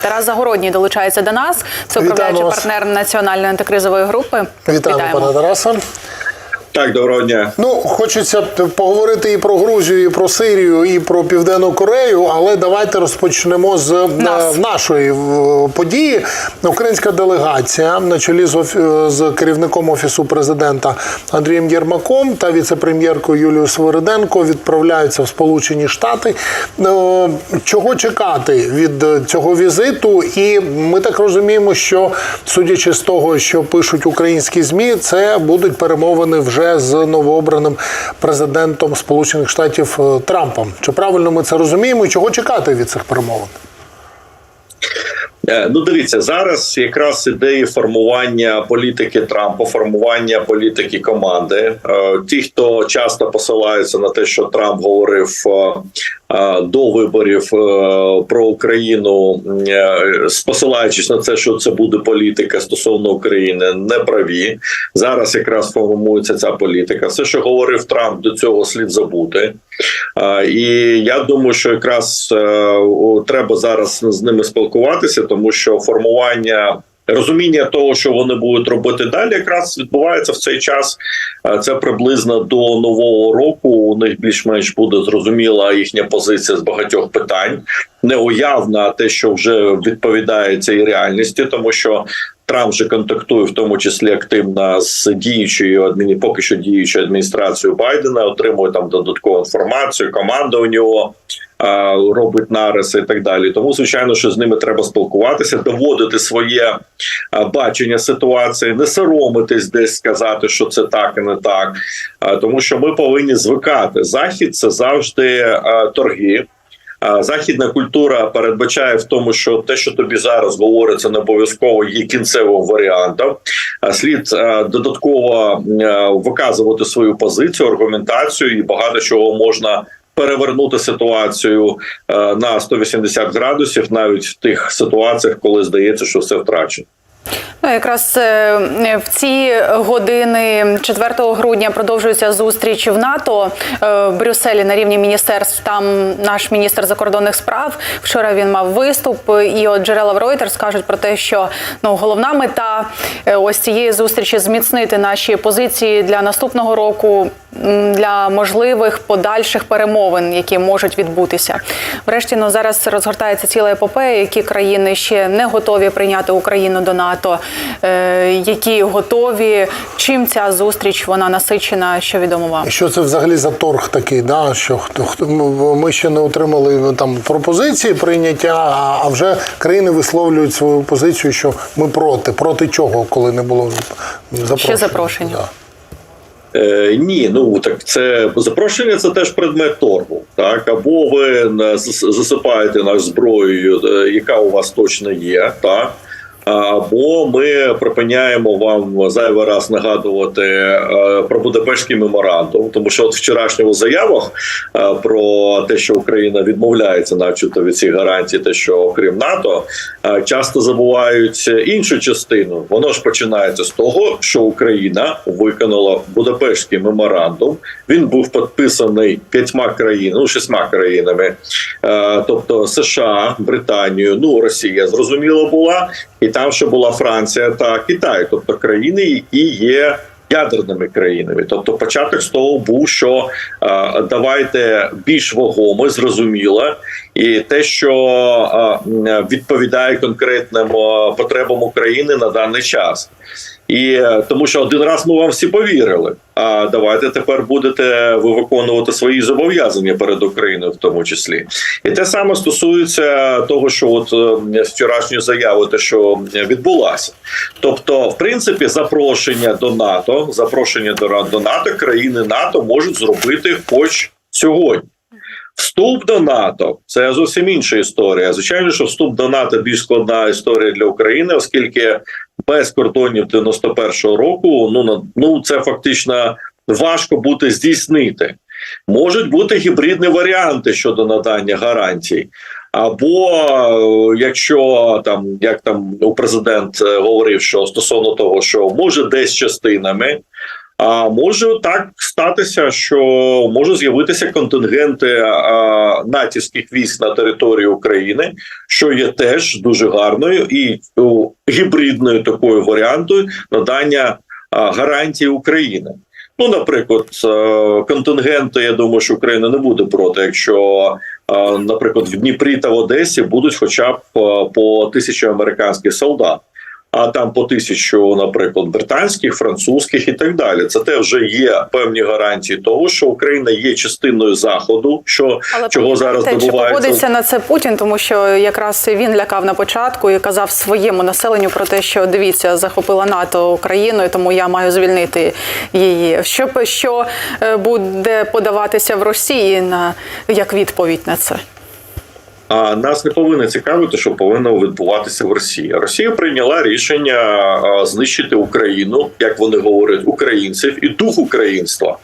Тарас Загородній долучається до нас. Це Вітаємо управляючий партнер національної антикризової групи. Вітаємо, пане Тарасе. Так, доброго дня. Ну, хочеться поговорити і про Грузію, і про Сирію, і про Південну Корею, але давайте розпочнемо з е, Нас. нашої е, події. Українська делегація на чолі з, офі- з керівником офісу президента Андрієм Єрмаком та віце-прем'єркою Юлією Свириденко відправляються в Сполучені Штати. Е, Чого чекати від цього візиту? І ми так розуміємо, що судячи з того, що пишуть українські змі, це будуть перемовини вже з новообраним президентом Сполучених Штатів е, Трампом. Чи правильно ми це розуміємо? І чого чекати від цих перемовин? Е, Ну, дивіться, зараз якраз ідеї формування політики Трампа, формування політики команди. Е, Ті, хто часто посилаються на те, що Трамп говорив до виборів е, про Україну, е, посилаючись на це, що це буде політика стосовно України, не праві. Зараз якраз формується ця політика. Все, що говорив Трамп, до цього слід забути. І я думаю, що якраз е, треба зараз з ними спілкуватися, тому що формування. Розуміння того, що вони будуть робити далі, якраз відбувається в цей час. Це приблизно до нового року. У них більш-менш буде зрозуміла їхня позиція з багатьох питань, не уявна, а те, що вже відповідає цій реальності, тому що Трамп же контактує в тому числі активно з діючою адміні, поки що діючою адміністрацією Байдена, отримує там додаткову інформацію. Команда у нього а, робить нариси і так далі. Тому, звичайно, що з ними треба спілкуватися, доводити своє бачення ситуації, не соромитись десь сказати, що це так і не так. А, тому що ми повинні звикати. Захід це завжди а, торги. Західна культура передбачає в тому, що те, що тобі зараз говориться, не обов'язково є кінцевим варіантом. Слід е, додатково е, виказувати свою позицію, аргументацію, і багато чого можна перевернути ситуацію е, на 180 градусів, навіть в тих ситуаціях, коли здається, що все втрачено. Ну, якраз е, в ці години 4 грудня продовжується зустріч в НАТО е, в Брюсселі на рівні міністерств. Там наш міністр закордонних справ вчора він мав виступ. І от джерела в Reuters кажуть про те, що ну головна мета е, ось цієї зустрічі зміцнити наші позиції для наступного року для можливих подальших перемовин, які можуть відбутися. Врешті ну зараз розгортається ціла епопея, які країни ще не готові прийняти Україну до НАТО, е, які готові. Чим ця зустріч вона насичена? Що відомо вам? Що це взагалі за торг такий? Да? Що хто хто ми ще не отримали ну, там пропозиції прийняття, а, вже країни висловлюють свою позицію, що ми проти. Проти чого, коли не було запрошення? Ще запрошення. Да. Е, ні, ну так це запрошення це теж предмет торгу. Так або ви засипаєте нас зброєю, е, яка у вас точно є, так. Або ми припиняємо вам зайвий раз нагадувати е, про Будапештський меморандум, тому що от в вчорашньому заявах е, про те, що Україна відмовляється, начебто від цих гарантій, те, що окрім НАТО, е, часто забувають іншу частину. Воно ж починається з того, що Україна виконала Будапештський меморандум. Він був підписаний п'ятьма країнами, ну шістьма країнами, тобто США, Британію, ну Росія зрозуміло була, і там ще була Франція та Китай, тобто країни, які є. Ядерними країнами, тобто початок з того був, що е, давайте більш вагомо, зрозуміло, і те, що е, відповідає конкретним е, потребам України на даний час. І е, тому, що один раз ми вам всі повірили. А давайте тепер будете ви виконувати свої зобов'язання перед Україною, в тому числі, і те саме стосується того, що от е, вчорашньої заяви, те, що відбулася. Тобто, в принципі, запрошення до НАТО, запрошення до до НАТО, країни НАТО можуть зробити хоч сьогодні. Вступ до НАТО це зовсім інша історія. Звичайно, що вступ до НАТО більш складна історія для України, оскільки без кордонів 91-го року ну на- ну це фактично важко буде здійснити. Можуть бути гібридні варіанти щодо надання гарантій. Або е, якщо там як там у президент е, говорив, що стосовно того, що може десь частинами, А може так статися, що може з'явитися контингенти а, натівських військ на території України, що є теж дуже гарною і о, гібридною такою варіантою надання а, гарантії України. Ну, наприклад, е, контингенти, я думаю, що Україна не буде проти, якщо, е, наприклад, в Дніпрі та в Одесі будуть хоча б е, по тисячі американських солдат. А там по тисячу, наприклад, британських, французьких і так далі. Це те вже є певні гарантії того, що Україна є частиною заходу, що Але чого зараз чи добувається погодиться на це Путін, тому що якраз він лякав на початку і казав своєму населенню про те, що дивіться, захопила НАТО Україну, і тому я маю звільнити її. Що що е, буде подаватися в Росії на як відповідь на це? А нас не повинно цікавити, що повинно відбуватися в Росії. Росія прийняла рішення знищити Україну, як вони говорять, українців і дух українства,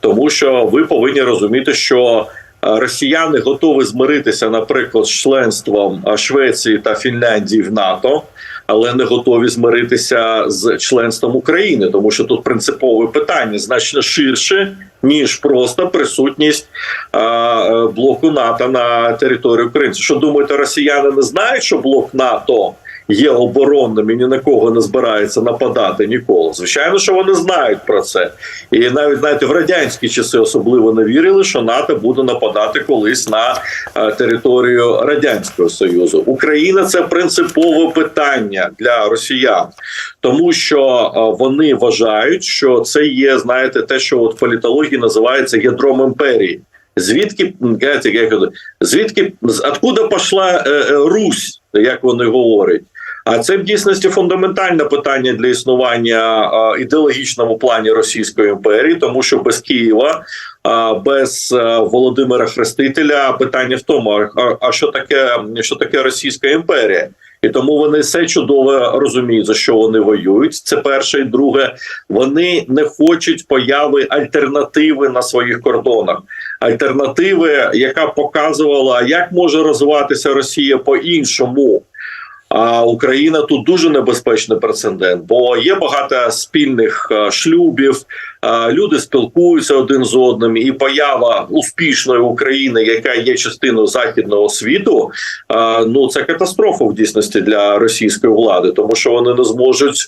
тому що ви повинні розуміти, що росіяни готові змиритися, наприклад, з членством Швеції та Фінляндії в НАТО. Але не готові змиритися з членством України, тому що тут принципове питання значно ширше ніж просто присутність а, е, блоку НАТО на території України. Що думаєте, росіяни не знають, що блок НАТО є оборонним і ні на кого не збирається нападати ніколи? Звичайно, що вони знають про це, і навіть знаєте, в радянські часи особливо не вірили, що НАТО буде нападати колись на е, територію радянського союзу. Україна це принципове питання для росіян, тому що е, вони вважають, що це є, знаєте, те, що от політології називається ядром імперії. Звідки як я кажу, звідки откуда пішла е, Русь, як вони говорять? А це в дійсності фундаментальне питання для існування ідеологічному плані Російської імперії, тому що без Києва, без е, Володимира Хрестителя питання в тому, а, а що таке що таке Російська імперія? І тому вони все чудово розуміють, за що вони воюють. Це перше і друге. Вони не хочуть появи альтернативи на своїх кордонах. Альтернативи, яка показувала, як може розвиватися Росія по-іншому. А Україна тут дуже небезпечний прецедент, бо є багато спільних е, шлюбів. е, Люди спілкуються один з одним, і поява успішної України, яка є частиною західного світу. е, Ну це катастрофа в дійсності для російської влади, тому що вони не зможуть.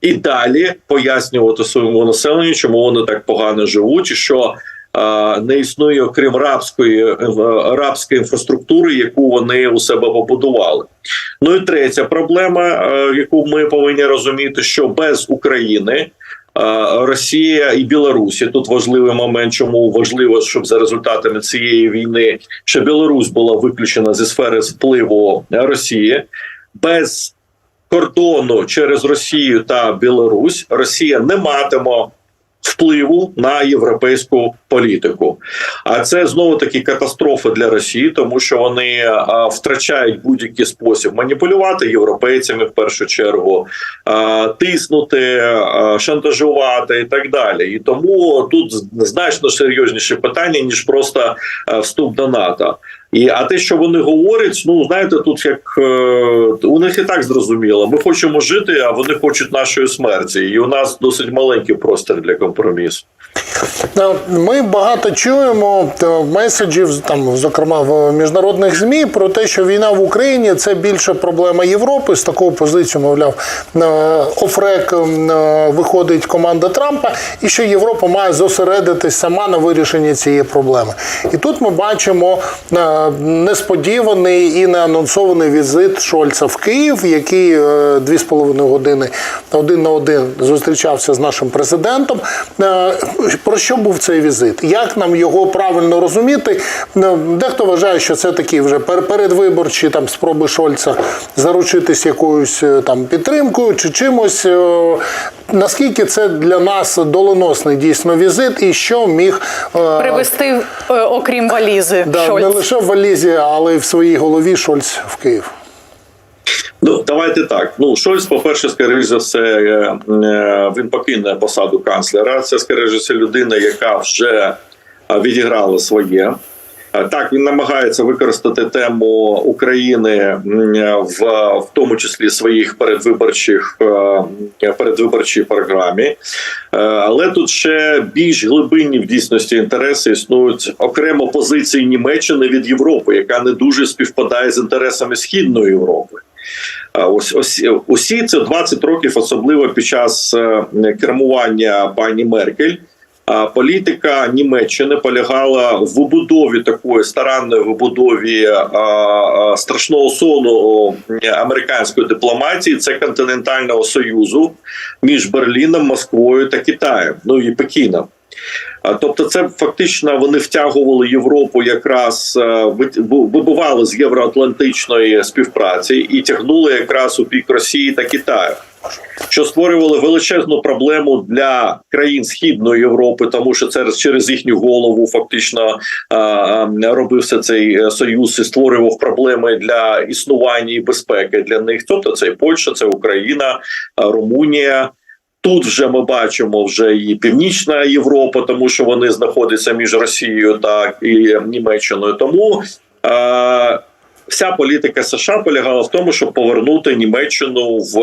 І далі пояснювати своєму населенню, чому вони так погано живуть, і що не існує окрім рабської е, рабської інфраструктури, яку вони у себе побудували. Ну і третя проблема, е, яку ми повинні розуміти, що без України. е, Росія і Білорусі тут важливий момент, чому важливо, щоб за результатами цієї війни що Білорусь була виключена зі сфери впливу Росії без кордону через Росію та Білорусь Росія не матиме впливу на європейську політику. А це знову таки катастрофа для Росії, тому що вони втрачають будь-який спосіб маніпулювати європейцями в першу чергу, тиснути, шантажувати і так далі. І тому тут значно серйозніше питання ніж просто вступ до НАТО. І а те, що вони говорять, ну знаєте, тут як е, у них і так зрозуміло. Ми хочемо жити, а вони хочуть нашої смерті. І у нас досить маленький простір для компромісу. Е, Ми багато чуємо е, меседжів, там, зокрема в міжнародних ЗМІ, про те, що війна в Україні це більше проблема Європи. З такою позицією, мовляв, е, офрек е, виходить команда Трампа, і що Європа має зосередитись сама на вирішенні цієї проблеми. І тут ми бачимо несподіваний і неанонсований візит Шольца в Київ, який е, дві з половиною години один на один зустрічався з нашим президентом. Е, Про що був цей візит? Як нам його правильно розуміти? Ну, Дехто вважає, що це такі вже пер- передвиборчі там спроби Шольца заручитись якоюсь е, там підтримкою чи чимось. Е, Наскільки це для нас доленосний дійсно візит, і що міг е, Привезти, е, окрім валізи, да, не лише в валізі, але в своїй голові Шольц в Київ. Ну давайте так. Ну Шольц, по перше, скоріш за все, е, е, він покине посаду канцлера. Це скоріш за все людина, яка вже е, відіграла своє. Е, Так, він намагається використати тему України в, в тому числі своїх передвиборчих е, передвиборчій програмі. Е, Але тут ще більш глибинні в дійсності інтереси існують окремо позиції Німеччини від Європи, яка не дуже співпадає з інтересами Східної Європи. Ось ось усі ці 20 років, особливо під час кермування пані Меркель. Політика Німеччини полягала в вибудові такої старанної вибудові страшного сону американської дипломатії. Це континентального союзу між Берліном, Москвою та Китаєм, ну і Пекіном. Тобто, це фактично вони втягували Європу, якраз ви- вибивали з євроатлантичної співпраці і тягнули якраз у бік Росії та Китаю що створювали величезну проблему для країн Східної Європи, тому що це через їхню голову фактично робився цей е, союз і створював проблеми для існування і безпеки для них. Тобто це і Польща, це Україна, Румунія. Тут вже ми бачимо вже і Північна Європа, тому що вони знаходяться між Росією та і Німеччиною. Тому е, вся політика США полягала в тому, щоб повернути Німеччину в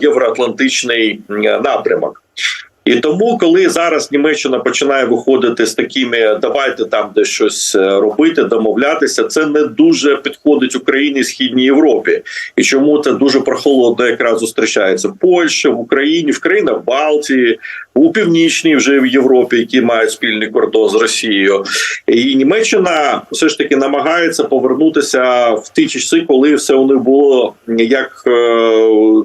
євроатлантичний напрямок. І тому, коли зараз Німеччина починає виходити з такими давайте там де щось е, робити, домовлятися, це не дуже підходить Україні і східній Європі. І чому це дуже прохолодно якраз зустрічається в Польщі, в Україні, в країнах Балтії, у північній вже в Європі, які мають спільний кордон з Росією. І Німеччина все ж таки намагається повернутися в ті часи, коли все у них було як е,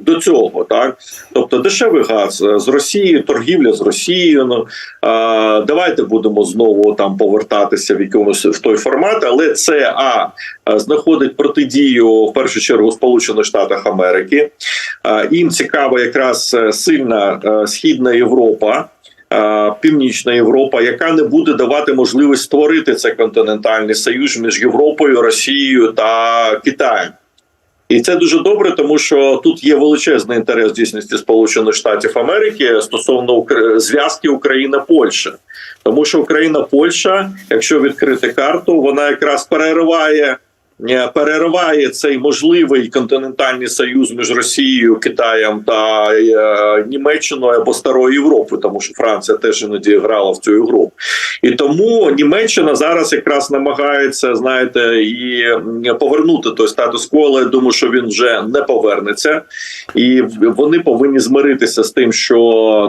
до цього, так тобто дешевий газ з Росією, торгівля з Росією. Ну, а, давайте будемо знову там повертатися в якомусь в той формат, але це а знаходить протидію в першу чергу Сполучених Штатах Америки. А, їм цікава якраз е, сильна е, східна Європа. Північна Європа, яка не буде давати можливість створити цей континентальний союз між Європою, Росією та Китаєм. І це дуже добре, тому що тут є величезний інтерес дійсності Сполучених Штатів Америки стосовно зв'язки Україна-Польща, тому що Україна-Польща, якщо відкрити карту, вона якраз перериває. Е, Перериває цей можливий континентальний союз між Росією, Китаєм та е, Німеччиною або Старою Європою, тому що Франція теж іноді грала в цю ігру. І тому Німеччина зараз якраз намагається, знаєте, і повернути той статус-кво, але я думаю, що він вже не повернеться, і вони повинні змиритися з тим, що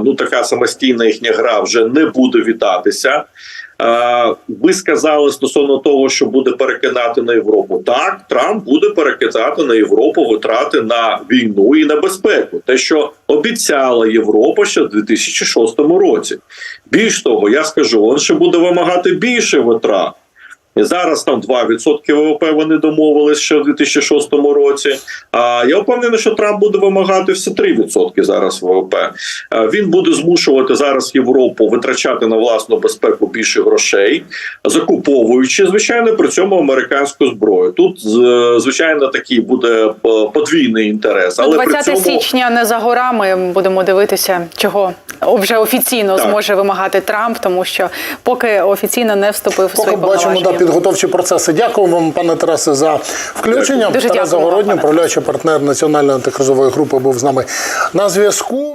ну така самостійна їхня гра вже не буде вітатися. Ви сказали стосовно того, що буде перекидати на Європу. Так, Трамп буде перекидати на Європу витрати на війну і на безпеку. Те, що обіцяла Європа ще в 2006 році. Більш того, я скажу, він ще буде вимагати більше витрат. І зараз там 2% ВВП вони домовились ще в 2006 році. А я впевнений, що Трамп буде вимагати все 3% зараз ВВП. Він буде змушувати зараз Європу витрачати на власну безпеку більше грошей, закуповуючи звичайно при цьому американську зброю. Тут звичайно такий буде е, подвійний інтерес, але при цьому січня не за горами. Будемо дивитися, чого вже офіційно Так. зможе вимагати Трамп, тому що поки офіційно не вступив у свої бачимо повноваження. Підготовчі процеси. Дякую вам, пане Тарасе, за включення. Дуже Тарас Загородній, управляючий партнер національної антикризової групи, був з нами на зв'язку.